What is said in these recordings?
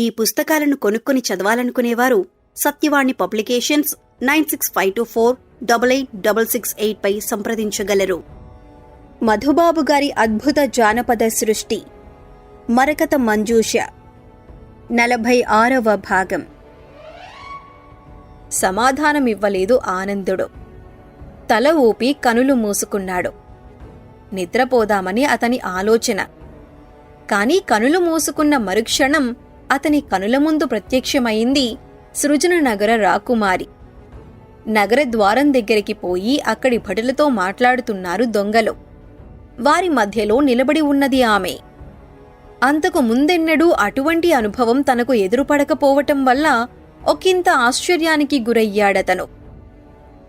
ఈ పుస్తకాలను కొనుక్కొని చదవాలనుకునేవారు Satyavani publications nine six five two four double eight double six eight పై సంప్రదించగలరు. మధుబాబు గారి అద్భుత జానపద సృష్టి. మరకత మంజూష. నలభై ఆరవ భాగం. సమాధానమివ్వలేదు ఆనందుడు. తల ఊపి కనులు మూసుకున్నాడు. నిద్రపోదామని అతని ఆలోచన. కాని కనులు మూసుకున్న మరుక్షణం అతని కనుల ముందు ప్రత్యక్షమైంది సృజన నగర రాకుమారి. నగర ద్వారం దగ్గరికి పోయి అక్కడి భటులతో మాట్లాడుతున్నారు దొంగలు. వారి మధ్యలో నిలబడి ఉన్నది ఆమె. అంతకు ముందెన్నడూ అటువంటి అనుభవం తనకు ఎదురుపడకపోవటం వల్ల ఒకంత ఆశ్చర్యానికి గురయ్యాడతను.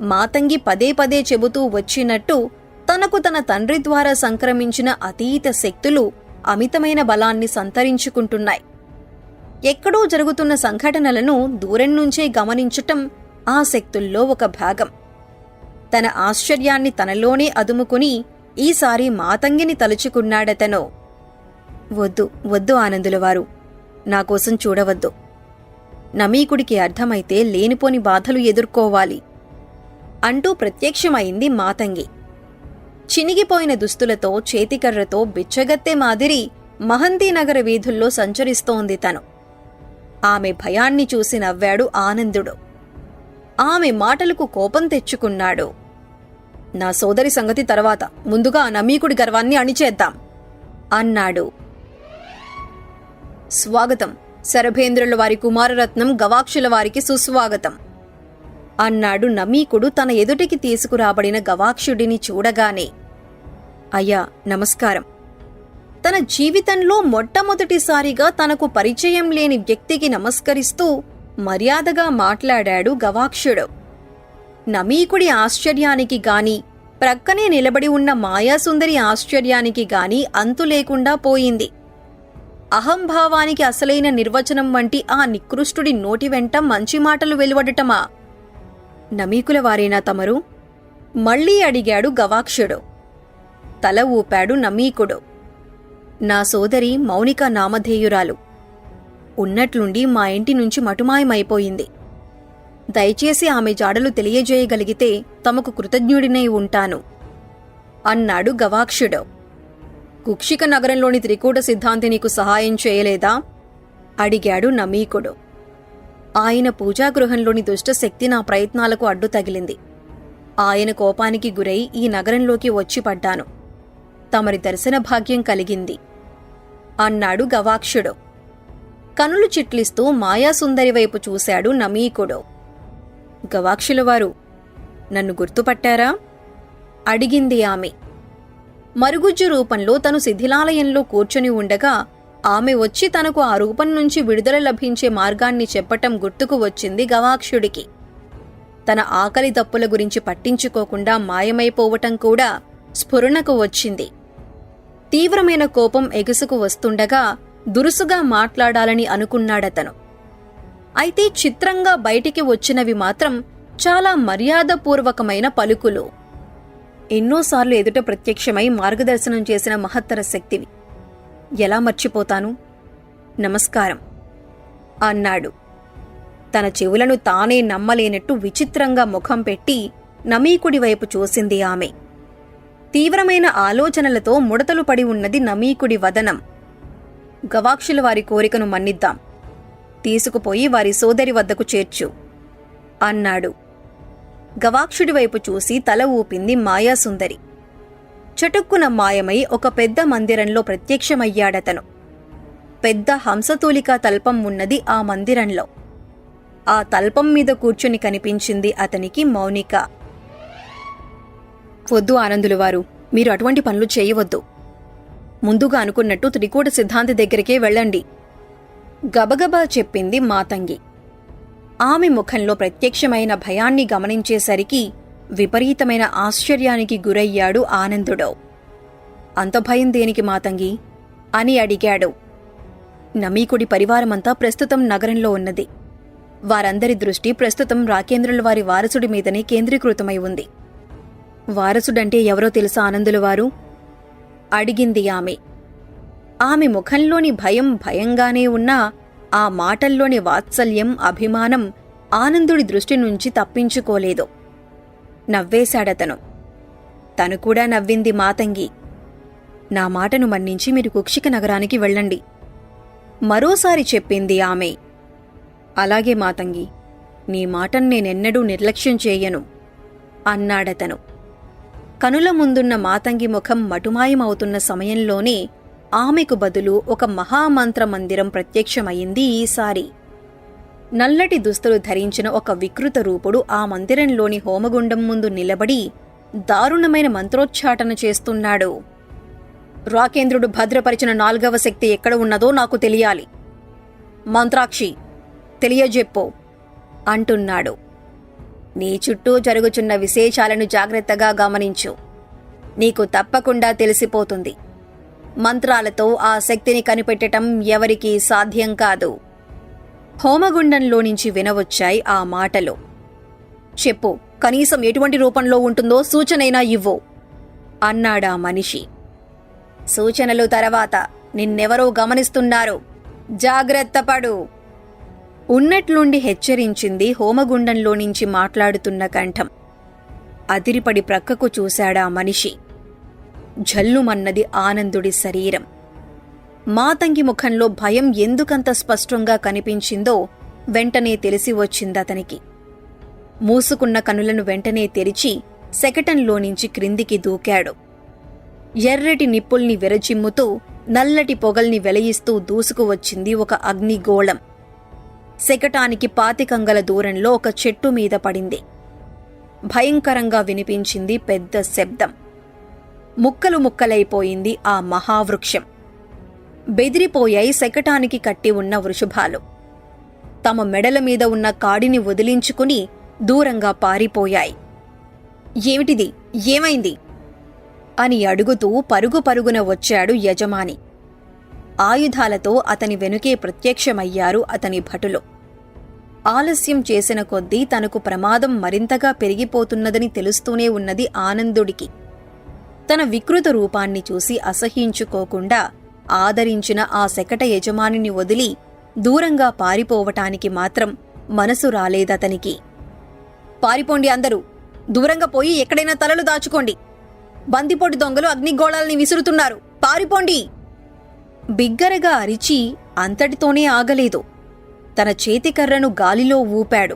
మాతంగి పదే పదే చెబుతూ వచ్చినట్టు తనకు తన తండ్రి ద్వారా సంక్రమించిన అతీత శక్తులు అమితమైన బలాన్ని సంతరించుకుంటున్నాయి. ఎక్కడో జరుగుతున్న సంఘటనలను దూరం నుంచే గమనించటం ఆ శక్తుల్లో ఒక భాగం. తన ఆశ్చర్యాన్ని తనలోనే అదుముకుని ఈసారి మాతంగిని తలుచుకున్నాడతను. వద్దు వద్దు ఆనందులవారు నాకోసం చూడవద్దు. నమీకుడికి అర్థమైతే లేనిపోని బాధలు ఎదుర్కోవాలి. అంటూ ప్రత్యక్షమైంది మాతంగి. చినిగిపోయిన దుస్తులతో చేతికర్రతో బిచ్చగత్తె మాదిరి మహంతీనగర వీధుల్లో సంచరిస్తోంది తను. ఆమె భయాన్ని చూసి నవ్వాడు ఆనందుడు. ఆమె మాటలకు కోపం తెచ్చుకున్నాడు. నా సోదరి సంగతి తర్వాత ముందుగా నమీకుడి గర్వాన్ని అణిచేద్దాం అన్నాడు. స్వాగతం శరభేంద్రుల వారి కుమారరత్నం గవాక్షుల వారికి సుస్వాగతం అన్నాడు నమీకుడు తన ఎదుటికి తీసుకురాబడిన గవాక్షుడిని చూడగానే. అయ్యా నమస్కారం. తన జీవితంలో మొట్టమొదటిసారిగా తనకు పరిచయం లేని వ్యక్తికి నమస్కరిస్తూ మర్యాదగా మాట్లాడాడు గవాక్షుడు. నమీకుడి ఆశ్చర్యానికి గాని ప్రక్కనే నిలబడి ఉన్న మాయాసుందరి ఆశ్చర్యానికి గాని అంతు లేకుండా పోయింది. అహంభావానికి అసలైన నిర్వచనం వంటి ఆ నికృష్టుడి నోటి వెంట మంచి మాటలు వెలువడటమా? నమీకుల వారేనా తమరు? మళ్ళీ అడిగాడు గవాక్షుడు. తల ఊపాడు నమీకుడు. నా సోదరి మౌనిక నామధేయురాలు. ఉన్నట్లుండి మా ఇంటి నుంచి మటుమాయమైపోయింది. దయచేసి ఆమె జాడలు తెలియజేయగలిగితే తమకు కృతజ్ఞుడినై ఉంటాను. అన్నాడు గవాక్షుడు. కుక్షిక నగరంలోని త్రికూట సిద్ధాంతి నీకు సహాయం చేయలేదా? అడిగాడు నమీకుడు. ఆయన పూజాగృహంలోని దుష్టశక్తి నా ప్రయత్నాలకు అడ్డు తగిలింది. ఆయన కోపానికి గురై ఈ నగరంలోకి వచ్చి పడ్డాను. తమరి దర్శన భాగ్యం కలిగింది. అన్నాడు గవాక్షుడు. కనులు చిట్లిస్తూ మాయాసుందరి వైపు చూశాడు నమీకుడు. గవాక్షులవారు నన్ను గుర్తుపట్టారా? అడిగింది ఆమె. మరుగుజ్జు రూపంలో తను శిథిలాలయంలో కూర్చొని ఉండగా ఆమె వచ్చి తనకు ఆ రూపం నుంచి విడుదల లభించే మార్గాన్ని చెప్పటం గుర్తుకు వచ్చింది గవాక్షుడికి. తన ఆకలి దప్పుల గురించి పట్టించుకోకుండా మాయమైపోవటం కూడా స్ఫురణకు వచ్చింది. తీవ్రమైన కోపం ఎగుసుకు వస్తుండగా దురుసుగా మాట్లాడాలని అనుకున్నాడతను. అయితే చిత్రంగా బయటికి వచ్చినవి మాత్రం చాలా మర్యాదపూర్వకమైన పలుకులు. ఎన్నోసార్లు ఎదుట ప్రత్యక్షమై మార్గదర్శనం చేసిన మహత్తర శక్తివి ఎలా మర్చిపోతాను? నమస్కారం అన్నాడు. తన చెవులను తానే నమ్మలేనట్టు విచిత్రంగా ముఖం పెట్టి నమీకుడి వైపు చూసింది ఆమె. తీవ్రమైన ఆలోచనలతో ముడతలు పడి ఉన్నది నమీకుడి వదనం. గవాక్షుల వారి కోరికను మన్నిద్దాం. తీసుకుపోయి వారి సోదరి వద్దకు చేర్చు. అన్నాడు. గవాక్షుడి వైపు చూసి తల ఊపింది మాయాసుందరి. చటుక్కున మాయమై ఒక పెద్ద మందిరంలో ప్రత్యక్షమయ్యాడతను. పెద్ద హంసతూలికా తల్పం ఉన్నది ఆ మందిరంలో. ఆ తల్పం మీద కూర్చుని కనిపించింది అతనికి మౌనిక. వద్దు ఆనందులు వారు మీరు అటువంటి పనులు చేయవద్దు. ముందుగా అనుకున్నట్టు త్రికూట సిద్ధాంతి దగ్గరికే వెళ్ళండి. గబగబా చెప్పింది మాతంగి. ఆమె ముఖంలో ప్రత్యక్షమైన భయాన్ని గమనించేసరికి విపరీతమైన ఆశ్చర్యానికి గురయ్యాడు ఆనందుడో. అంత భయం దేనికి మాతంగి? అని అడిగాడు. నమీకుడి పరివారమంతా ప్రస్తుతం నగరంలో ఉన్నది. వారందరి దృష్టి ప్రస్తుతం రాకేంద్రుల వారి వారసుడి మీదనే కేంద్రీకృతమై ఉంది. వారసుడంటే ఎవరో తెలుసా ఆనందుల వారు? అడిగింది ఆమె. ఆమె ముఖంలోని భయం భయంగానే ఉన్నా ఆ మాటల్లోని వాత్సల్యం అభిమానం ఆనందుడి దృష్టి నుంచి తప్పించుకోలేదు. నవ్వేశాడతను. తను కూడా నవ్వింది మాతంగి. నా మాటను మన్నించి మీరు కుక్షిక నగరానికి వెళ్ళండి. మరోసారి చెప్పింది ఆమె. అలాగే మాతంగి నీ మాటను నేనెన్నడూ నిర్లక్ష్యం చేయను అన్నాడతను. కనుల ముందున్న మాతంగి ముఖం మటుమాయమవుతున్న సమయంలోనే ఆమెకు బదులు ఒక మహామంత్ర మందిరం ప్రత్యక్షమైంది ఈసారి. నల్లటి దుస్తులు ధరించిన ఒక వికృత రూపుడు ఆ మందిరంలోని హోమగుండం ముందు నిలబడి దారుణమైన మంత్రోచ్చాటన చేస్తున్నాడు. రాకేంద్రుడు భద్రపరిచిన నాల్గవ శక్తి ఎక్కడ ఉన్నదో నాకు తెలియాలి. మంత్రాక్షి తెలియజెప్పో అంటున్నాడు. నీ చుట్టూ జరుగుచున్న విశేషాలను జాగ్రత్తగా గమనించు. నీకు తప్పకుండా తెలిసిపోతుంది. మంత్రాలతో ఆ శక్తిని కనిపెట్టటం ఎవరికీ సాధ్యం కాదు. హోమగుండంలో నుంచి వినవచ్చాయి ఆ మాటలు. చెప్పు కనీసం ఎటువంటి రూపంలో ఉంటుందో సూచనైనా ఇవ్వు అన్నాడా మనిషి. సూచనలు తర్వాత నిన్నెవరో గమనిస్తున్నారు. జాగ్రత్తపడు ఉన్నట్లుండి హెచ్చరించింది హోమగుండంలో నుంచి మాట్లాడుతున్న కంఠం. అదిరిపడి ప్రక్కకు చూశాడా మనిషి. జల్లుమన్నది ఆనందుడి శరీరం. మాతంగి ముఖంలో భయం ఎందుకంత స్పష్టంగా కనిపించిందో వెంటనే తెలిసి వచ్చిందతనికి మూసుకున్న కనులను వెంటనే తెరిచి శకటంలో నుంచి క్రిందికి దూకాడు. ఎర్రటి నిప్పుల్ని విరచిమ్ముతూ నల్లటి పొగల్ని వెలయిస్తూ దూసుకువచ్చింది ఒక అగ్నిగోళం. శకటానికి పాతికంగల దూరంలో ఒక చెట్టు మీద పడింది. భయంకరంగా వినిపించింది పెద్ద శబ్దం. ముక్కలు ముక్కలైపోయింది ఆ మహావృక్షం. బెదిరిపోయాయి శకటానికి కట్టి ఉన్న వృషభాలు. తమ మెడల మీద ఉన్న కాడిని వదిలించుకుని దూరంగా పారిపోయాయి. ఏమిటిది? ఏమైంది? అని అడుగుతూ పరుగు పరుగున వచ్చాడు యజమాని. ఆయుధాలతో అతని వెనుకే ప్రత్యక్షమయ్యారు అతని భటులు. ఆలస్యం చేసిన కొద్దీ తనకు ప్రమాదం మరింతగా పెరిగిపోతున్నదని తెలుస్తూనే ఉన్నది ఆనందుడికి. తన వికృత రూపాన్ని చూసి అసహ్యించుకోకుండా ఆదరించిన ఆ శకట యజమానిని వదిలి దూరంగా పారిపోవటానికి మాత్రం మనసు రాలేదతనికి. పారిపోండి అందరూ దూరంగా పోయి ఎక్కడైనా తలలు దాచుకోండి. బందిపోటు దొంగలు అగ్నిగోళాల్ని విసురుతున్నారు. పారిపోండి. బిగ్గరగా అరిచి అంతటితోనే ఆగలేదు. తన చేతికర్రను గాలిలో ఊపాడు.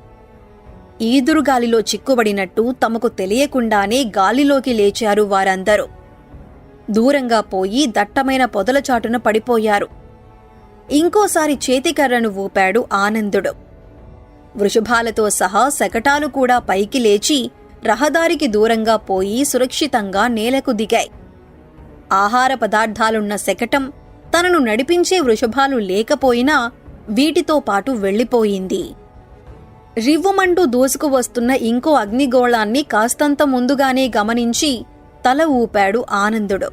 ఈదురుగాలిలో చిక్కుబడినట్టు తమకు తెలియకుండానే గాలిలోకి లేచారు వారందరూ. దూరంగా పోయి దట్టమైన పొదల చాటున పడిపోయారు. ఇంకోసారి చేతికర్రను ఊపాడు ఆనందుడు. వృషభాలతో సహా శకటాలు కూడా పైకి లేచి రహదారికి దూరంగా పోయి సురక్షితంగా నేలకు దిగాయి. ఆహార పదార్థాలున్న శకటం తనను నడిపించే వృషభాలు లేకపోయినా వీటితో పాటు వెళ్ళిపోయింది. రివ్వుమంటూ దూసుకువస్తున్న ఇంకో అగ్నిగోళాన్ని కాస్తంత ముందుగానే గమనించి తల ఊపాడు ఆనందుడు.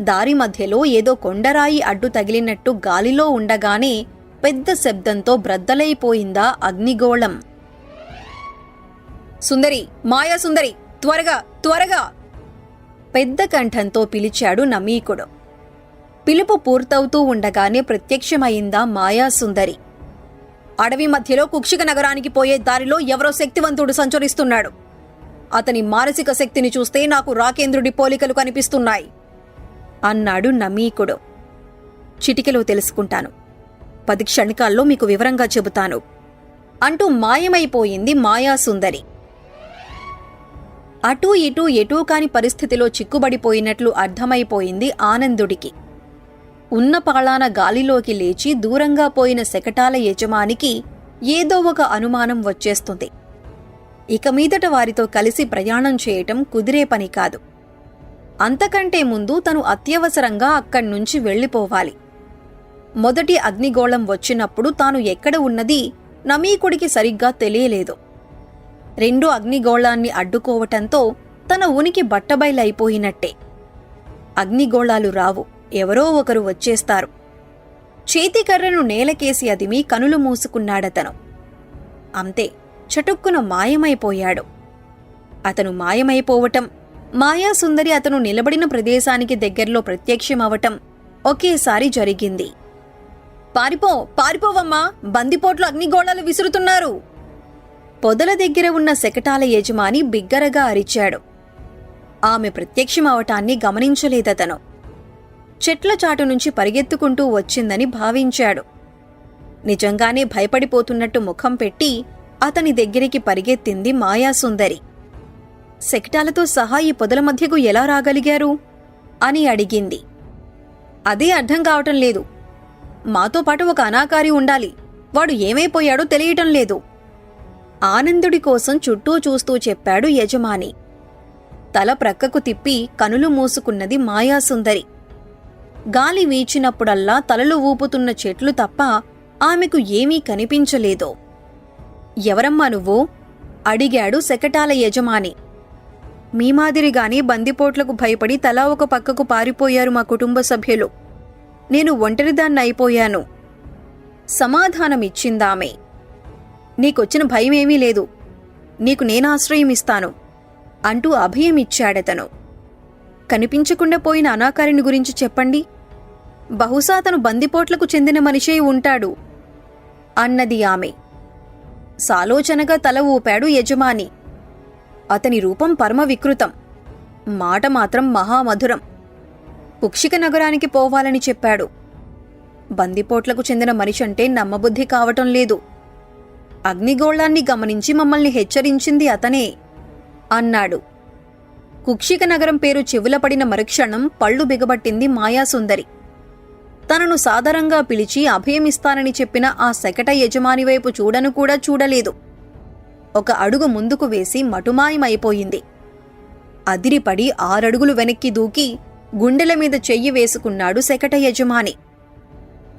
దారి మధ్యలో ఏదో కొండరాయి అడ్డు తగిలినట్టు గాలిలో ఉండగానే పెద్ద శబ్దంతో బ్రద్దలైపోయిందా అగ్నిగోళం. సుందరి మాయా సుందరి త్వరగా త్వరగా! పెద్ద కంఠంతో పిలిచాడు నమీకుడు. పిలుపు పూర్తవుతూ ఉండగానే ప్రత్యక్షమైందా మాయాసుందరి అడవి మధ్యలో కుక్షిక నగరానికి పోయే దారిలో ఎవరో శక్తివంతుడు సంచరిస్తున్నాడు. అతని మానసిక శక్తిని చూస్తే నాకు రాకేంద్రుడి పోలికలు కనిపిస్తున్నాయి. అన్నాడు నమీకుడు. చిటికెలో తెలుసుకుంటాను. పది క్షణికాల్లో మీకు వివరంగా చెబుతాను. అంటూ మాయమైపోయింది మాయాసుందరి అటూ ఇటూ ఎటూ కాని పరిస్థితిలో చిక్కుబడిపోయినట్లు అర్థమైపోయింది ఆనందుడికి. ఉన్న పాళాన గాలిలోకి లేచి దూరంగా పోయిన శకటాల యజమానికి ఏదో ఒక అనుమానం వచ్చేస్తుంది. ఇక మీదట వారితో కలిసి ప్రయాణం చేయటం కుదిరే పని కాదు. అంతకంటే ముందు తను అత్యవసరంగా అక్కడ్నుంచి వెళ్ళిపోవాలి. మొదటి అగ్నిగోళం వచ్చినప్పుడు తాను ఎక్కడ ఉన్నది నమీకుడికి సరిగ్గా తెలియలేదు. రెండో అగ్నిగోళాన్ని అడ్డుకోవటంతో తన ఉనికి బట్టబయలైపోయినట్టే. అగ్నిగోళాలు రావు. ఎవరో ఒకరు వచ్చేస్తారు. చేతికర్రను నేలకేసి అదిమి కనులు మూసుకున్నాడతను. అంతే చటుక్కున మాయమైపోయాడు. అతను మాయమైపోవటం మాయాసుందరి అతను నిలబడిన ప్రదేశానికి దగ్గరలో ప్రత్యక్షమవటం ఒకేసారి జరిగింది. పారిపో పారిపోవమ్మా బందిపోట్లు అగ్నిగోళాలు విసురుతున్నారు. పొదల దగ్గర ఉన్న శకటాల యజమాని బిగ్గరగా అరిచాడు. ఆమె ప్రత్యక్షమవటాన్ని గమనించలేదతను. చెట్ల చాటు నుంచి పరిగెత్తుకుంటూ వచ్చిందని భావించాడు. నిజంగానే భయపడిపోతున్నట్టు ముఖం పెట్టి అతని దగ్గరికి పరిగెత్తింది మాయాసుందరి. శకటాలతో సహా ఈ పొదల మధ్యకు ఎలా రాగలిగారు? అని అడిగింది. అదే అర్థం కావటం లేదు. మాతో పాటు ఒక అనాకారి ఉండాలి. వాడు ఏమైపోయాడో తెలియటం లేదు. ఆనందుడి కోసం చుట్టూ చూస్తూ చెప్పాడు యజమాని. తల ప్రక్కకు తిప్పి కనులు మూసుకున్నది మాయాసుందరి. గాలి వీచినప్పుడల్లా తలలు ఊపుతున్న చెట్లు తప్ప ఆమెకు ఏమీ కనిపించలేదు. ఎవరమ్మా నువ్వు? అడిగాడు శకటాల యజమాని. మీ మాదిరిగానే బందిపోట్లకు భయపడి తలా ఒక పక్కకు పారిపోయారు మా కుటుంబ సభ్యులు. నేను ఒంటరిదాన్నైపోయాను సమాధానమిచ్చిందామె. నీకొచ్చిన భయమేమీ లేదు. నీకు నేనాశ్రయమిస్తాను. అంటూ అభయమిచ్చాడతను. కనిపించకుండా పోయిన అనాకారిని గురించి చెప్పండి. బహుశా తను బందిపోట్లకు చెందిన మనిషే ఉంటాడు. అన్నది ఆమె. సాలోచనగా తల ఊపాడు యజమాని. అతని రూపం పరమ వికృతం. మాట మాత్రం మహామధురం. పుక్షిక నగరానికి పోవాలని చెప్పాడు. బందిపోట్లకు చెందిన మనిషి అంటే నమ్మబుద్ధి కావటం లేదు. అగ్నిగోళాన్ని గమనించి మమ్మల్ని హెచ్చరించింది అతనే అన్నాడు. కుక్షిక నగరం పేరు చెవులపడిన మరుక్షణం పళ్ళు బిగబట్టింది మాయాసుందరి. తనను సాదరంగా పిలిచి అభయమిస్తానని చెప్పిన ఆ శకట యజమాని వైపు చూడను కూడా చూడలేదు. ఒక అడుగు ముందుకు వేసి మటుమాయమైపోయింది. అదిరిపడి ఆరడుగులు వెనక్కి దూకి గుండెల మీద చెయ్యి వేసుకున్నాడు శకట యజమాని.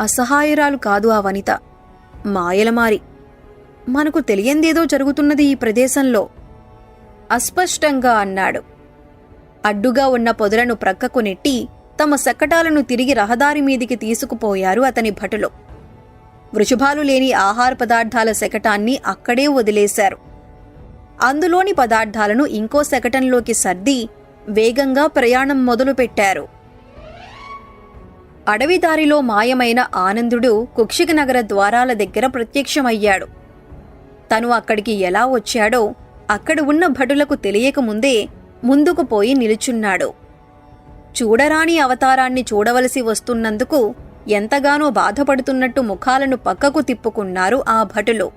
అసహాయురాలు కాదు ఆ వనిత. మాయలమారి. మనకు తెలియందేదో జరుగుతున్నది ఈ ప్రదేశంలో. అస్పష్టంగా అన్నాడు. అడ్డుగా ఉన్న పొదలను ప్రక్కకు నెట్టి తమ శకటాలను తిరిగి రహదారి మీదికి తీసుకుపోయారు అతని భటులు. వృషభాలు లేని ఆహార పదార్థాల శకటాన్ని అక్కడే వదిలేశారు. అందులోని పదార్థాలను ఇంకో శకటంలోకి సర్ది వేగంగా ప్రయాణం మొదలుపెట్టారు. అడవిదారిలో మాయమైన ఆనందుడు కుక్షిక నగర ద్వారాల దగ్గర ప్రత్యక్షమయ్యాడు. తను అక్కడికి ఎలా వచ్చాడో అక్కడ ఉన్న భటులకు తెలియకముందే ముందుకు పోయి నిలుచున్నాడు. చూడరాని అవతారాన్ని చూడవలసి వస్తున్నందుకు ఎంతగానో బాధపడుతున్నట్టు ముఖాలను పక్కకు తిప్పుకున్నారు ఆ భటులు.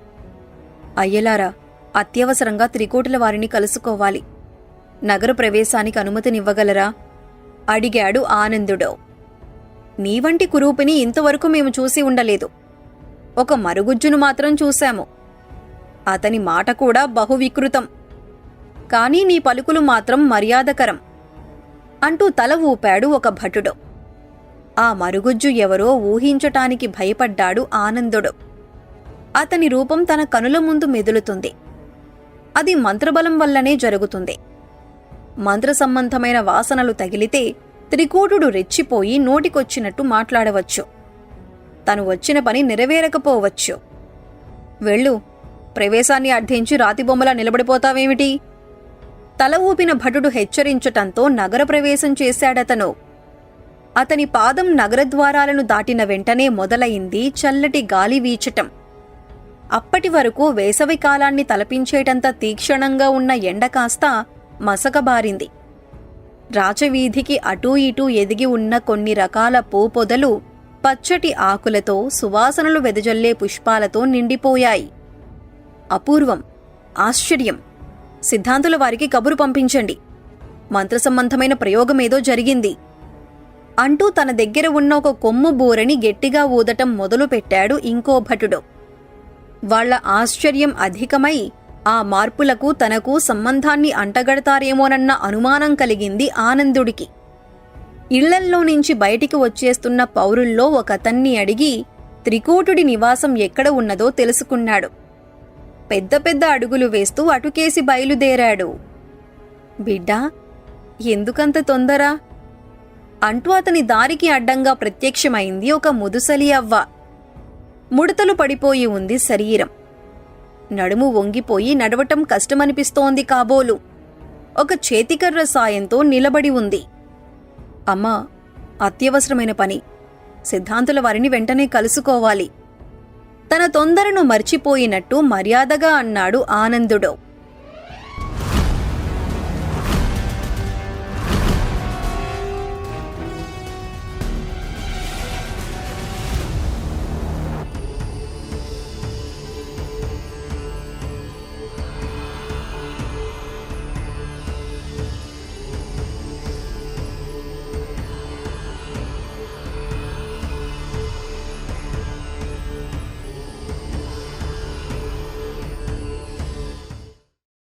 అయ్యలారా అత్యవసరంగా త్రికోటుల వారిని కలుసుకోవాలి. నగర ప్రవేశానికి అనుమతినివ్వగలరా? అడిగాడు ఆనందుడు. నీవంటి కురూపిని ఇంతవరకు మేము చూసి ఉండలేదు. ఒక మరుగుజ్జును మాత్రం చూశాము. అతని మాట కూడా బహువికృతం. కానీ నీ పలుకులు మాత్రం మర్యాదకరం అంటూ తల ఊపాడు ఒక భటుడు. ఆ మరుగుజ్జు ఎవరో ఊహించటానికి భయపడ్డాడు ఆనందుడు. అతని రూపం తన కనుల ముందు మెదులుతుంది. అది మంత్రబలం వల్లనే జరుగుతుంది. మంత్ర సంబంధమైన వాసనలు తగిలితే త్రికూటుడు రెచ్చిపోయి నోటికొచ్చినట్టు మాట్లాడవచ్చు. తను వచ్చిన పని నెరవేరకపోవచ్చు. వెళ్ళు ప్రవేశాన్ని అర్థించి రాతిబొమ్మలా నిలబడిపోతావేమిటి? తల ఊపిన భటుడు హెచ్చరించటంతో నగర ప్రవేశం చేశాడతను. అతని పాదం నగరద్వారాలను దాటిన వెంటనే మొదలైంది చల్లటి గాలి వీచటం. అప్పటి వరకు వేసవి కాలాన్ని తలపించేటంత తీక్షణంగా ఉన్న ఎండ కాస్త మసకబారింది రాచవీధికి అటూ ఇటూ ఎదిగి ఉన్న కొన్ని రకాల పూపొదలు పచ్చటి ఆకులతో సువాసనలు వెదజల్లే పుష్పాలతో నిండిపోయాయి. అపూర్వం ఆశ్చర్యం. సిద్ధాంతుల వారికి కబురు పంపించండి. మంత్రసంబంధమైన ప్రయోగమేదో జరిగింది. అంటూ తన దగ్గర ఉన్న ఒక కొమ్ము బూరని గట్టిగా ఊదటం మొదలుపెట్టాడు ఇంకో భటుడు. వాళ్ళ ఆశ్చర్యం అధికమై ఆ మార్పులకు తనకు సంబంధాన్ని అంటగడతారేమోనన్న అనుమానం కలిగింది ఆనందుడికి. ఇళ్ళల్లో నుంచి బయటికి వచ్చేస్తున్న పౌరుల్లో ఒకతన్ని అడిగి త్రికూటుడి నివాసం ఎక్కడ ఉన్నదో తెలుసుకున్నాడు. పెద్ద పెద్ద అడుగులు వేస్తూ అటుకేసి బయలుదేరాడు. బిడ్డా ఎందుకంత తొందర? అంటూ అతని దారికి అడ్డంగా ప్రత్యక్షమైంది ఒక ముదుసలి అవ్వ. ముడతలు పడిపోయి ఉంది శరీరం. నడుము వంగిపోయి నడవటం కష్టమనిపిస్తోంది కాబోలు. ఒక చేతికర్ర సాయంతో నిలబడి ఉంది. అమ్మా అత్యవసరమైన పని. సిద్ధాంతుల వారిని వెంటనే కలుసుకోవాలి. తన తొందరను మర్చిపోయినట్టు మర్యాదగా అన్నాడు ఆనందుడు.